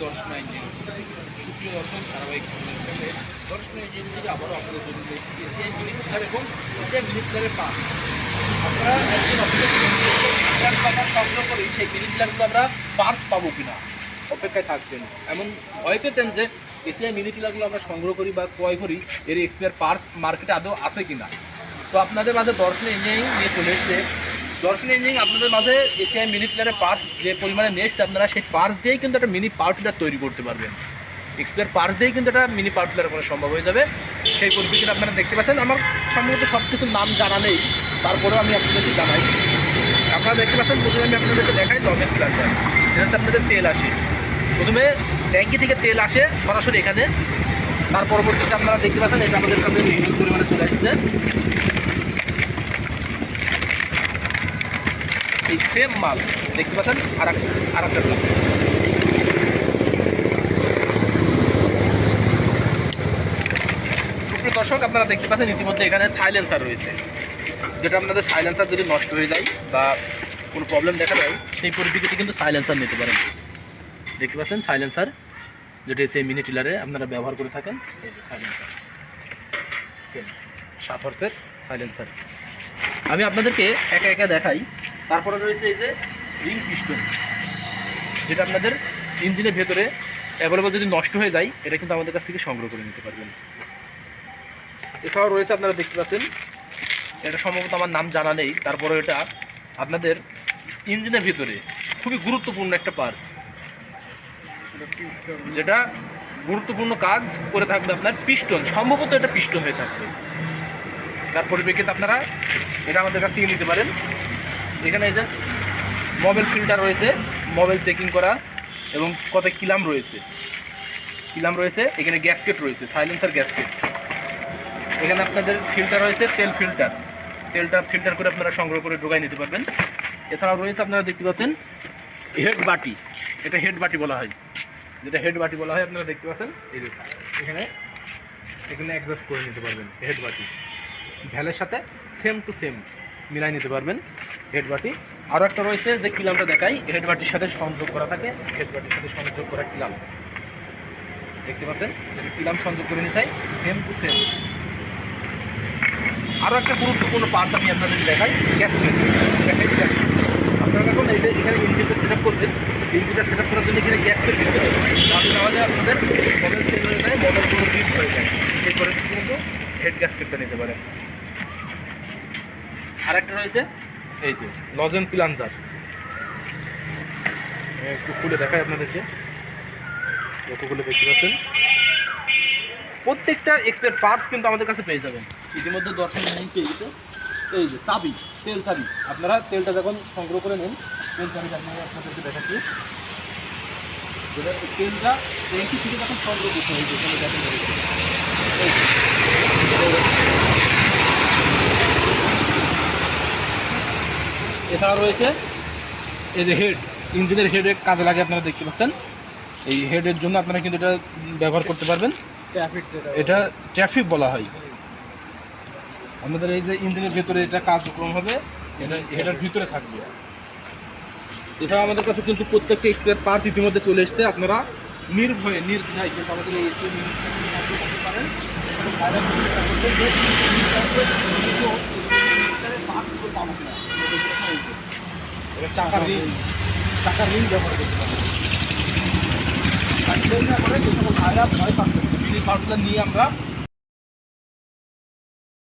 দর্শনা ধারাবাহিক থেকে আবারও এবং আপনারা একজন সংগ্রহ করি সেই আমরা পার্স পাবো অপেক্ষায় থাকতেন এমন ভয় পেতেন যে এসিআই মিনি ফিলারগুলো আমরা সংগ্রহ করি বা ক্রয় করি, এর এক্সপায়ার পার্স মার্কেটে আদৌ আছে কিনা। তো আপনাদের মাঝে দর্শন ইঞ্জিনিয়ারিং নিয়ে চলে এসছে দর্শন ইঞ্জিনিয়ারিং আপনাদের মাঝে এসিআই মিনি প্লেয়ারের পার্স যে পরিমাণে নিয়ে আপনারা সেই পার্স দিয়েই কিন্তু একটা মিনি পাওয়ার টিলার তৈরি করতে পারবেন। এক্সপায়ার পার্স দিয়েই কিন্তু একটা মিনি পাওয়ার টিলার করা সম্ভব হয়ে যাবে। সেই পরিপ্রেক্ষিতে আপনারা দেখতে পাচ্ছেন, আমার সম্ভবত সব কিছুর নাম জানা নেই, তারপরেও আমি আপনাদেরকে জানাই। আপনারা দেখতে পাচ্ছেন, প্রথমে আমি আপনাদেরকে দেখাই লবেন প্লান্টার যেটাতে আপনাদের তেল আসে। প্রথমে ট্যাঙ্কি থেকে তেল আসে সরাসরি এখানে। তার পরবর্তীতে আপনারা দেখতে পাচ্ছেন, এটা আমাদের কাছে বিভিন্ন পরিমাণে চলে আসছে। এই সেম মাল। দেখতে পাচ্ছেন? আর আর একটা সুপ্রিয় দর্শক, আপনারা দেখতে পাচ্ছেন ইতিমধ্যে এখানে সাইলেন্সার রয়েছে। যেটা আপনাদের সাইলেন্সার যদি নষ্ট হয়ে যায় বা কোনো প্রবলেম দেখা যায় সেই পরিস্থিতিতে কিন্তু সাইলেন্সার নিতে পারেন। দেখতে পাচ্ছেন সাইলেন্সার যেটা সেই মিনি টিলারে আপনারা ব্যবহার করে থাকেন সাইলেন্সার সেম সাত হর্সের সাইলেন্সার আমি আপনাদেরকে একা একা দেখাই। তারপরে রয়েছে এই যে রিং পিস্টন, যেটা আপনাদের ইঞ্জিনের ভেতরে অ্যাভেলেবল যদি নষ্ট হয়ে যায়, এটা কিন্তু আমাদের কাছ থেকে সংগ্রহ করে নিতে পারবেন। এছাড়াও রয়েছে আপনারা দেখতে পাচ্ছেন, এটা সম্ভবত আমার নাম জানা নেই, তারপরে এটা আপনাদের ইঞ্জিনের ভিতরে খুবই গুরুত্বপূর্ণ একটা পার্স যেটা গুরুত্বপূর্ণ কাজ করে থাকবে আপনার পিস্টন, সম্ভবত এটা পিস্টন হয়ে থাকবে। তার পরিপ্রেক্ষিতে আপনারা এটা আমাদের কাছ থেকে নিতে পারেন। এখানে যে মোবাইল ফিল্টার রয়েছে মোবাইল চেকিং করা এবং কত কিলাম রয়েছে। কিলাম রয়েছে, এখানে গ্যাসকেট রয়েছে সাইলেন্সার গ্যাসকেট এখানে আপনাদের ফিল্টার রয়েছে তেল ফিল্টার তেলটা ফিল্টার করে আপনারা সংগ্রহ করে ঢোকাই নিতে পারবেন। এছাড়াও রয়েছে আপনারা দেখতে পাচ্ছেন হেড বাটি। এটা হেড বাটি বলা হয়। যেটা হেড বাটি বলা হয়, আপনারা দেখতে পাচ্ছেন, এই যে এখানে এখানে অ্যাডজাস্ট করে নিতে পারবেন হেড বাটি। ভ্যালের সাথে সেম টু সেম মিলাই নিতে পারবেন। হেড বাটি আরও একটা রয়েছে যে কিলামটা দেখাই হেড বাটির সাথে সংযোগ করা থাকে হেড বাটির সাথে সংযোগ করা কিলাম দেখতে পাচ্ছেন? যেটা কিলাম সংযোগ করে নিতে সেম টু সেম আরও একটা গুরুত্বপূর্ণ পার্ট আমি আপনাদের দেখাই গ্যাসকেট আপনারা এখন এই যে এখানে ইঞ্জিনটা সেট আপ করবেন, ইঞ্জিনটা সেট আপ করার জন্য এখানে গ্যাসকেট দিতে হবে। তাহলে আপনাদের মডেল চেঞ্জ হয়ে যায় মডেলগুলো ফিক্স হয়ে যায়। এরপরে কিন্তু হেড গ্যাসকেটটা নিতে পারেন। আরেকটা রয়েছে এই যে লজেন প্লাঞ্জার একটু খুলে দেখাই আপনাদেরকে। কতগুলো দেখতে পাচ্ছেন? প্রত্যেকটা এক্সপায়ার পার্টস কিন্তু আমাদের কাছে পেয়ে যাবেন। ইতিমধ্যে দর্শন নিয়ে পেয়ে গেছে। এই যে, চাবি, তেল চাবি। আপনারা তেলটা যখন সংগ্রহ করে নেন, তেল চাবি আপনারা আপনাদেরকে দেখাচ্ছি তেলটা ট্যাঙ্কি থেকে যখন সংগ্রহ করতে হয়, যেখানে দেখেন এই যে। এছাড়া রয়েছে। এই যে হেড ইঞ্জিনের হেডে কাজে লাগে আপনারা দেখতে পাচ্ছেন। এই হেডের জন্য আপনারা কিন্তু এটা ব্যবহার করতে পারবেন। এটা ট্রাফিক বলা হয়। আমাদের এই যে ইঞ্জিনের ভিতরে এটা কার্যক্রম হবে এটা হেডের ভিতরে থাকবে। এছাড়া আমাদের কাছে কিন্তু প্রত্যেকটা এক্সপায়ার পার্টস ইতিমধ্যে চলে এসেছে। আপনারা নির্ভয়ে নির্দ্বিধায় কিন্তু আমাদের এই এসি পারেন এছাড়া বাইরে চেষ্টা করবেন যে কিন্তু parts গুলো পাবো কিনা। এটা চাকার রিং চাকার রিং ব্যবহার করতে পারি আর সেই না করে যে সকল ভাইরা ভয় পাচ্ছে পার্টগুলো নিয়ে আমরা